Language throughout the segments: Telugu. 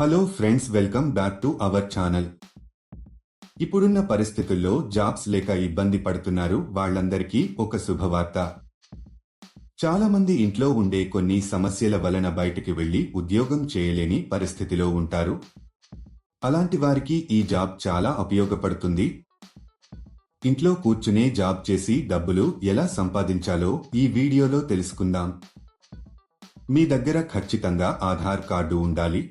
Hello friends welcome back to our channel ఇప్పుడున్న పరిస్థితుల్లో జాబ్స్ లేక ఇబ్బంది పడుతున్నారు వాళ్ళందరికీ ఒక శుభవార్త. చాలా మంది ఇంట్లో ఉండే కొన్ని సమస్యల వలన బయటికి వెళ్ళి ఉద్యోగం చేయలేని పరిస్థితిలో ఉంటారు. అలాంటి వారికి ఈ జాబ్ చాలా ఉపయోగపడుతుంది. ఇంట్లో కూర్చునే జాబ్ చేసి డబ్బులు ఎలా సంపాదించాలో ఈ వీడియోలో తెలుసుకుందాం. మీ దగ్గర ఖచ్చితంగా ఆధార్ కార్డు ఉండాలి.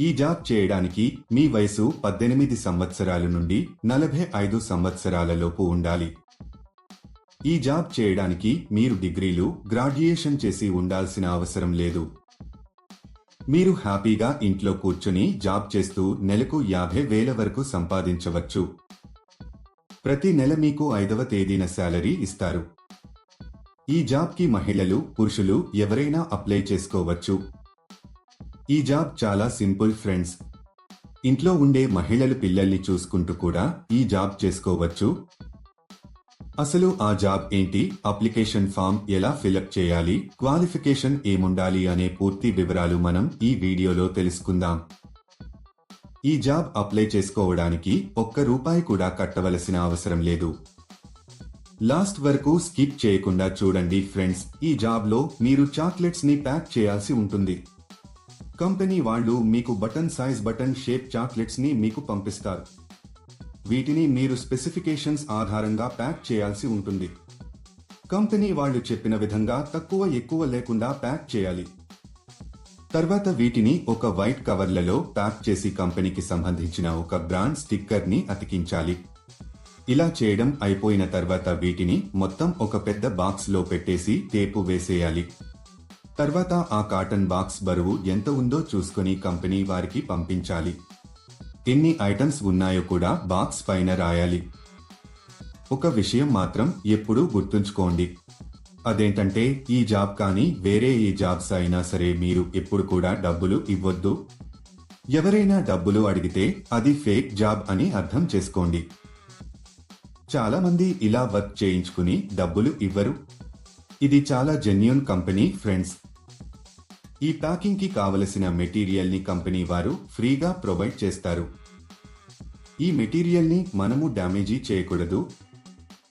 ఈ జాబ్ చేయడానికి మీ వయసు పద్దెనిమిది సంవత్సరాల నుండి నలభై ఐదు సంవత్సరాలలోపు ఉండాలి. ఈ జాబ్ చేయడానికి మీరు డిగ్రీలు గ్రాడ్యుయేషన్ చేసి ఉండాల్సిన అవసరం లేదు. మీరు హ్యాపీగా ఇంట్లో కూర్చుని జాబ్ చేస్తూ నెలకు యాభై వేల వరకు సంపాదించవచ్చు. ప్రతి నెల మీకు ఐదవ తేదీన శాలరీ ఇస్తారు. ఈ జాబ్కి మహిళలు పురుషులు ఎవరైనా అప్లై చేసుకోవచ్చు. ఈ జాబ్ చాలా సింపుల్ ఫ్రెండ్స్. ఇంట్లో ఉండే మహిళలు పిల్లల్ని చూసుకుంటూ కూడా ఈ జాబ్ చేసుకోవచ్చు. అసలు ఆ జాబ్ ఏంటి? అప్లికేషన్ ఫామ్ ఎలా ఫిలప్ చేయాలి? క్వాలిఫికేషన్ ఏముండాలి అనే పూర్తి వివరాలు మనం ఈ వీడియోలో తెలుసుకుందాం. ఈ జాబ్ అప్లై చేసుకోవడానికి ఒక్క రూపాయి కూడా కట్టవలసిన అవసరం లేదు. లాస్ట్ వరకు స్కిప్ చేయకుండా చూడండి ఫ్రెండ్స్. ఈ జాబ్లో మీరు చాక్లెట్స్ని ప్యాక్ చేయాల్సి ఉంటుంది. కంపెనీ వాళ్ళు మీకు బటన్ సైజ్ బటన్ షేప్ చాక్లెట్స్ని మీకు పంపిస్తారు. వీటిని మీరు స్పెసిఫికేషన్స్ ఆధారంగా ప్యాక్ చేయాల్సి ఉంటుంది. కంపెనీ వాళ్ళు చెప్పిన విధంగా తక్కువ ఎక్కువ లేకుండా ప్యాక్ చేయాలి. తర్వాత వీటిని ఒక వైట్ కవర్లలో ప్యాక్ చేసి కంపెనీకి సంబంధించిన ఒక బ్రాండ్ స్టిక్కర్ని అతికించాలి. ఇలా చేయడం అయిపోయిన తర్వాత వీటిని మొత్తం ఒక పెద్ద బాక్స్లో పెట్టేసి టేపు వేసేయాలి. తర్వాత ఆ కాటన్ బాక్స్ బరువు ఎంత ఉందో చూసుకుని కంపెనీ వారికి పంపించాలి. ఎన్ని ఐటమ్స్ ఉన్నాయో కూడా బాక్స్ పైన రాయాలి. ఒక విషయం మాత్రం ఎప్పుడూ గుర్తుంచుకోండి. అదేంటంటే ఈ జాబ్ కానీ వేరే ఏ జాబ్స్ అయినా సరే మీరు ఎప్పుడు కూడా డబ్బులు ఇవ్వద్దు. ఎవరైనా డబ్బులు అడిగితే అది ఫేక్ జాబ్ అని అర్థం చేసుకోండి. చాలామంది ఇలా వర్క్ చేయించుకుని డబ్బులు ఇవ్వరు. ఇది చాలా జెన్యున్ కంపెనీ ఫ్రెండ్స్. ఈ ప్యాకింగ్కి కావలసిన మెటీరియల్ని కంపెనీ వారు ఫ్రీగా ప్రొవైడ్ చేస్తారు. ఈ మెటీరియల్ని మనము డ్యామేజీ చేయకూడదు.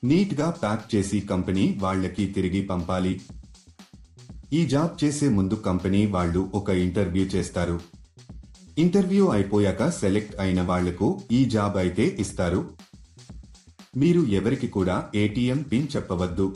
నీట్గా ప్యాక్ చేసి కంపెనీ వాళ్ళకి తిరిగి పంపాలి. ఈ జాబ్ చేసే ముందు కంపెనీ వాళ్ళు ఒక ఇంటర్వ్యూ చేస్తారు. ఇంటర్వ్యూ అయిపోయాక సెలెక్ట్ అయిన వాళ్ళకు ఈ జాబ్ అయితే ఇస్తారు. మీరు ఎవరికి కూడా ఏటీఎం పిన్ చెప్పవద్దు.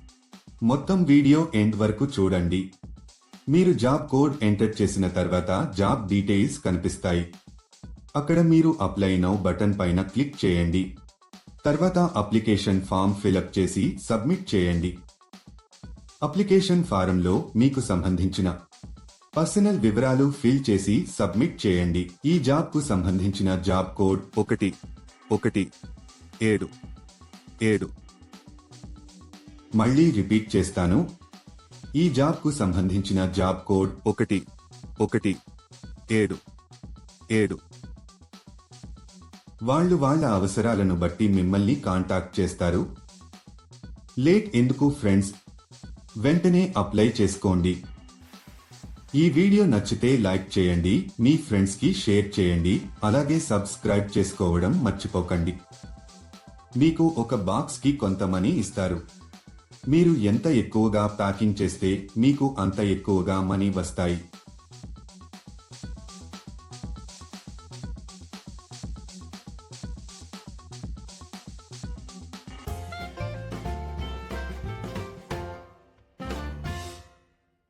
మొత్తం వీడియో ఎండ్ వరకు చూడండి. మీరు జాబ్ కోడ్ ఎంటర్ చేసిన తర్వాత జాబ్ డీటెయిల్స్ కనిపిస్తాయి. అక్కడ మీరు అప్లై నౌ బటన్ పైన క్లిక్ చేయండి. తర్వాత అప్లికేషన్ ఫామ్ ఫిలప్ చేసి సబ్మిట్ చేయండి. అప్లికేషన్ ఫారంలో మీకు సంబంధించిన పర్సనల్ వివరాలు ఫిల్ చేసి సబ్మిట్ చేయండి. ఈ జాబ్కు సంబంధించిన జాబ్ కోడ్ ఒకటి ఒకటి ఏడు ఏడు మళ్ళీ రిపీట్ చేస్తాను. ఈ జాబ్కు సంబంధించిన జాబ్ కోడ్ ఒకటి ఒకటి ఏడు ఏడు. వాళ్ళు వాళ్ళ అవసరాలను బట్టి మిమ్మల్ని కాంటాక్ట్ చేస్తారు. లేట్ ఎందుకు ఫ్రెండ్స్? వెంటనే అప్లై చేసుకోండి. ఈ వీడియో నచ్చితే లైక్ చేయండి మీ ఫ్రెండ్స్కి షేర్ చేయండి అలాగే సబ్స్క్రైబ్ చేసుకోవడం మర్చిపోకండి. మీకు ఒక బాక్స్కి కొంత మనీ ఇస్తారు. మీరు ఎంత ఎక్కువగా ప్యాకింగ్ చేస్తే మీకు అంత ఎక్కువగా మనీ వస్తాయి.